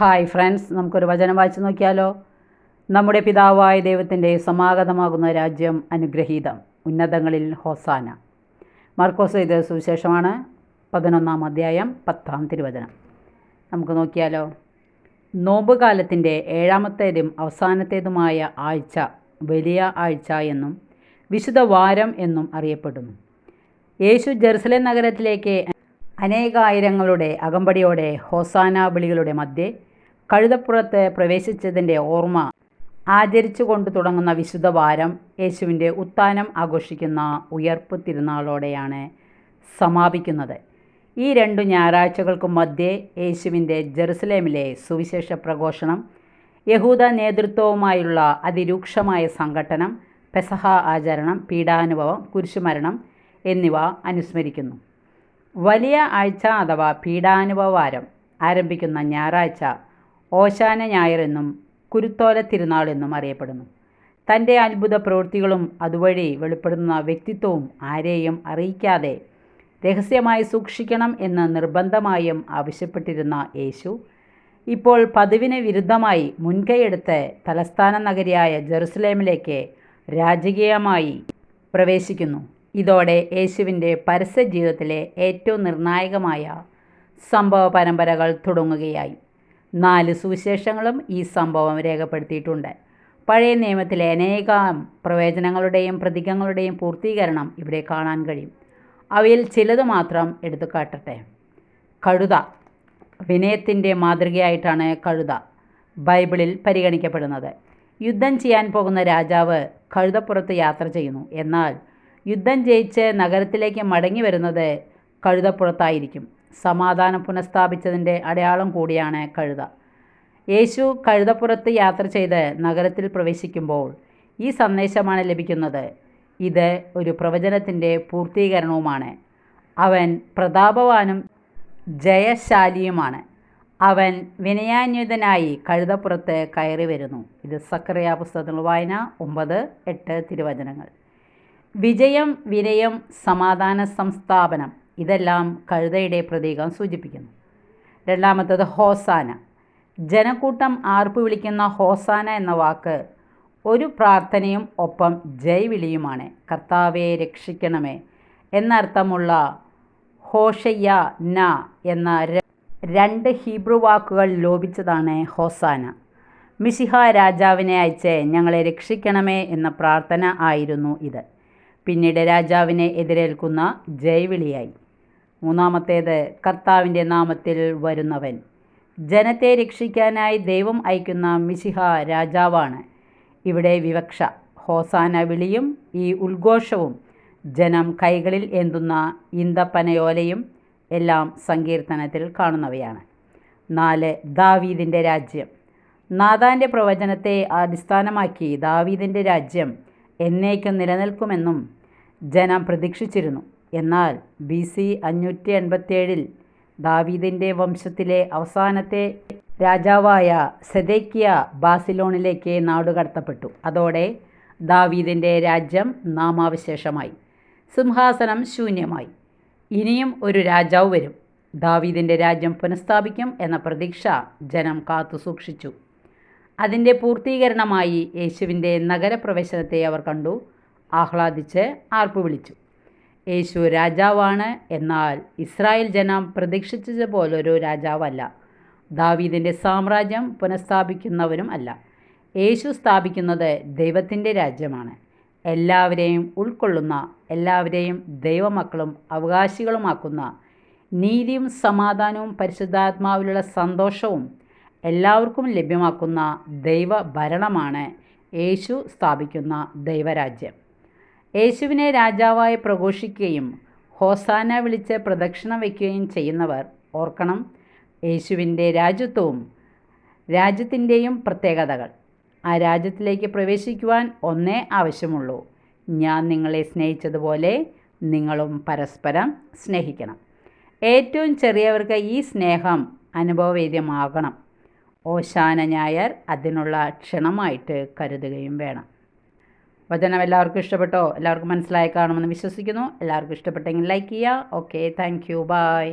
Hi friends നമുക്കൊരു വചനം വായിച്ചു നോക്കിയാലോ? നമ്മുടെ പിതാവായ ദൈവത്തിന്റെ സമാഗതമാകുന്ന രാജ്യം അനുഗ്രഹീതം ഉന്നതങ്ങളിൽ ഹോസാന. മാർക്കോസ് ഇത് സുവിശേഷമാണ് പതിനൊന്നാം അധ്യായം പത്താം തിരുവചനം. നമുക്ക് നോക്കിയാലോ? നോമ്പുകാലത്തിന്റെ ഏഴാമത്തേതും അവസാനത്തേതുമായ ആഴ്ച വലിയ ആഴ്ച എന്നും വിശുദ്ധ വാരം എന്നും അറിയപ്പെടുന്നു. യേശു ജെറുസലേം നഗരത്തിലേക്ക് അനേകായിരങ്ങളുടെ അകമ്പടിയോടെ ഹോസാന വിളികളുടെ മധ്യേ കഴുതപ്പുറത്ത് പ്രവേശിച്ചതിന്റെ ഓർമ്മ ആചരിച്ചു കൊണ്ട് തുടങ്ങുന്ന വിശുദ്ധ വാരം യേശുവിന്റെ ഉത്ഥാനം ആഘോഷിക്കുന്ന ഉയർപ്പ് തിരുനാളോടെയാണ് സമാപിക്കുന്നത്. ഈ രണ്ടു ഞായറാഴ്ചകൾക്കും മധ്യേ യേശുവിന്റെ ജെറുസലേമിലെ സുവിശേഷ പ്രഘോഷണം യഹൂദ നേതൃത്വവുമായുള്ള അതിരൂക്ഷമായ സംഘട്ടനം പെസഹ ആചരണം പീഡാനുഭവം കുരിശുമരണം എന്നിവ അനുസ്മരിക്കുന്നു. വലിയ ആഴ്ച അഥവാ പീഡാനുഭവാരം ആരംഭിക്കുന്ന ഞായറാഴ്ച ഓശാന ഞായർ എന്നും കുരുത്തോല തിരുനാൾ എന്നും അറിയപ്പെടുന്നു. തന്റെ അത്ഭുത പ്രവൃത്തികളും അതുവഴി വെളിപ്പെടുന്ന വ്യക്തിത്വവും ആരെയും അറിയിക്കാതെ രഹസ്യമായി സൂക്ഷിക്കണം എന്ന് നിർബന്ധമായും ആവശ്യപ്പെട്ടിരുന്ന യേശു ഇപ്പോൾ പതിവിന് വിരുദ്ധമായി മുൻകൈയെടുത്ത് തലസ്ഥാന നഗരിയായ ജെറുസലേമിലേക്ക് രാജകീയമായി പ്രവേശിക്കുന്നു. ഇതോടെ യേശുവിന്റെ പരസ്യ ജീവിതത്തിലെ ഏറ്റവും നിർണായകമായ സംഭവ പരമ്പരകൾ തുടങ്ങുകയായി. നാല് സുവിശേഷങ്ങളും ഈ സംഭവം രേഖപ്പെടുത്തിയിട്ടുണ്ട്. പഴയ നിയമത്തിലെ അനേകം പ്രവചനങ്ങളുടെയും പ്രതീകങ്ങളുടെയും പൂർത്തീകരണം ഇവിടെ കാണാൻ കഴിയും. അവയിൽ ചിലത് മാത്രം എടുത്തു കാട്ടട്ടെ കഴുത. വിനയത്തിന്റെ മാതൃകയായിട്ടാണ് കഴുത ബൈബിളിൽ പരിഗണിക്കപ്പെടുന്നത്. യുദ്ധം ചെയ്യാൻ പോകുന്ന രാജാവ് കഴുതപ്പുറത്ത് യാത്ര ചെയ്യുന്നു. എന്നാൽ യുദ്ധം ജയിച്ച് നഗരത്തിലേക്ക് മടങ്ങി വരുന്നത് കഴുതപ്പുറത്തായിരിക്കും. സമാധാനം പുനഃസ്ഥാപിച്ചതിന്റെ അടയാളം കൂടിയാണ് കഴുത. യേശു കഴുതപ്പുറത്ത് യാത്ര ചെയ്ത് നഗരത്തിൽ പ്രവേശിക്കുമ്പോൾ ഈ സന്ദേശമാണ് ലഭിക്കുന്നത്. ഇത് ഒരു പ്രവചനത്തിന്റെ പൂർത്തീകരണവുമാണ്. അവൻ പ്രതാപവാനും ജയശാലിയുമാണ്. അവൻ വിനയാന്വിതനായി കഴുതപ്പുറത്ത് കയറി വരുന്നു. ഇത് സക്രിയ പുസ്തകത്തിലുള്ള വായന ഒമ്പത് എട്ട് തിരുവചനങ്ങൾ. വിജയം വിനയം സമാധാന സംസ്ഥാപനം. ഇതെല്ലാം കഴുതയുടെ പ്രതീകം സൂചിപ്പിക്കുന്നു. രണ്ടാമത്തത് ഹോസാന. ജനക്കൂട്ടം ആർപ്പ് വിളിക്കുന്ന ഹോസാന എന്ന വാക്ക് ഒരു പ്രാർത്ഥനയും ഒപ്പം ജയ് വിളിയുമാണ് കർത്താവെ രക്ഷിക്കണമേ എന്നർത്ഥമുള്ള ഹോഷയ്യ ന എന്ന രണ്ട് ഹീബ്രു വാക്കുകൾ ലോപിച്ചതാണ് ഹോസാന. മിശിഹ രാജാവിനെ അയച്ച് ഞങ്ങളെ രക്ഷിക്കണമേ എന്ന പ്രാർത്ഥന ആയിരുന്നു ഇത്. പിന്നീട് രാജാവിനെ എതിരേൽക്കുന്ന ജയവിളിയായി. മൂന്നാമത്തേത് കർത്താവിന്റെ നാമത്തിൽ വരുന്നവൻ. ജനത്തെ രക്ഷിക്കാനായി ദൈവം അയക്കുന്ന മിശിഹ രാജാവാണ്. ഇവിടെ വിവക്ഷ ഹോസാന വിളിയും ഈ ഉദ്ഘോഷവും ജനം കൈകളിൽ എന്തുന്ന ഇന്തപ്പനയോലയും എല്ലാം സങ്കീർത്തനത്തിൽ കാണുന്നവയാണ്. നാല് ദാവീദിന്റെ രാജ്യം. നാദാന്റെ പ്രവചനത്തെ അടിസ്ഥാനമാക്കി ദാവീദിന്റെ രാജ്യം എന്നേക്കും നിലനിൽക്കുമെന്നും ജനം പ്രതീക്ഷിച്ചിരുന്നു. എന്നാൽ ബി സി അഞ്ഞൂറ്റി എൺപത്തിയേഴിൽ ദാവീദിന്റെ വംശത്തിലെ അവസാനത്തെ രാജാവായ സെദേക്കിയ ബാസിലോണിലേക്ക് നാടുകടത്തപ്പെട്ടു. അതോടെ ദാവീദിന്റെ രാജ്യം നാമാവശേഷമായി. സിംഹാസനം ശൂന്യമായി. ഇനിയും ഒരു രാജാവ് വരും. ദാവീദിന്റെ രാജ്യം പുനഃസ്ഥാപിക്കും എന്ന പ്രതീക്ഷ ജനം കാത്തു സൂക്ഷിച്ചു. അതിന്റെ പൂർത്തീകരണമായി യേശുവിന്റെ നഗരപ്രവേശനത്തെ അവർ കണ്ടു. ആഹ്ലാദിച്ച് ആർപ്പു വിളിച്ചു യേശു രാജാവാണ് എന്നാൽ ഇസ്രായേൽ ജനം പ്രതീക്ഷിച്ചത് പോലൊരു രാജാവല്ല. ദാവീദിന്റെ സാമ്രാജ്യം പുനഃസ്ഥാപിക്കുന്നവരും അല്ല. യേശു സ്ഥാപിക്കുന്നത് ദൈവത്തിന്റെ രാജ്യമാണ്. എല്ലാവരെയും ഉൾക്കൊള്ളുന്ന എല്ലാവരെയും ദൈവമക്കളും അവകാശികളുമാക്കുന്ന നീതിയും സമാധാനവും പരിശുദ്ധാത്മാവിലുള്ള സന്തോഷവും എല്ലാവർക്കും ലഭ്യമാക്കുന്ന ദൈവഭരണമാണ് യേശു സ്ഥാപിക്കുന്ന ദൈവരാജ്യം. യേശുവിനെ രാജാവായി പ്രഘോഷിക്കുകയും ഹോസാന വിളിച്ച് പ്രദക്ഷിണം വയ്ക്കുകയും ചെയ്യുന്നവർ ഓർക്കണം യേശുവിന്റെ രാജ്യത്വവും രാജ്യത്തിന്റെയും പ്രത്യേകതകൾ. ആ രാജ്യത്തിലേക്ക് പ്രവേശിക്കുവാൻ ഒന്നേ ആവശ്യമുള്ളൂ. ഞാൻ നിങ്ങളെ സ്നേഹിച്ചതുപോലെ നിങ്ങളും പരസ്പരം സ്നേഹിക്കണം. ഏറ്റവും ചെറിയവർക്ക് ഈ സ്നേഹം അനുഭവവേദ്യമാകണം. ഓശാന ഞായർ അതിനുള്ള ക്ഷണമായിട്ട് കരുതുകയും വേണം. വചനം എല്ലാവർക്കും ഇഷ്ടപ്പെട്ടോ? എല്ലാവർക്കും മനസ്സിലായി കാണുമെന്ന് വിശ്വസിക്കുന്നു. എല്ലാവർക്കും ഇഷ്ടപ്പെട്ടെങ്കിൽ ലൈക്ക് ചെയ്യുക. Okay thank you by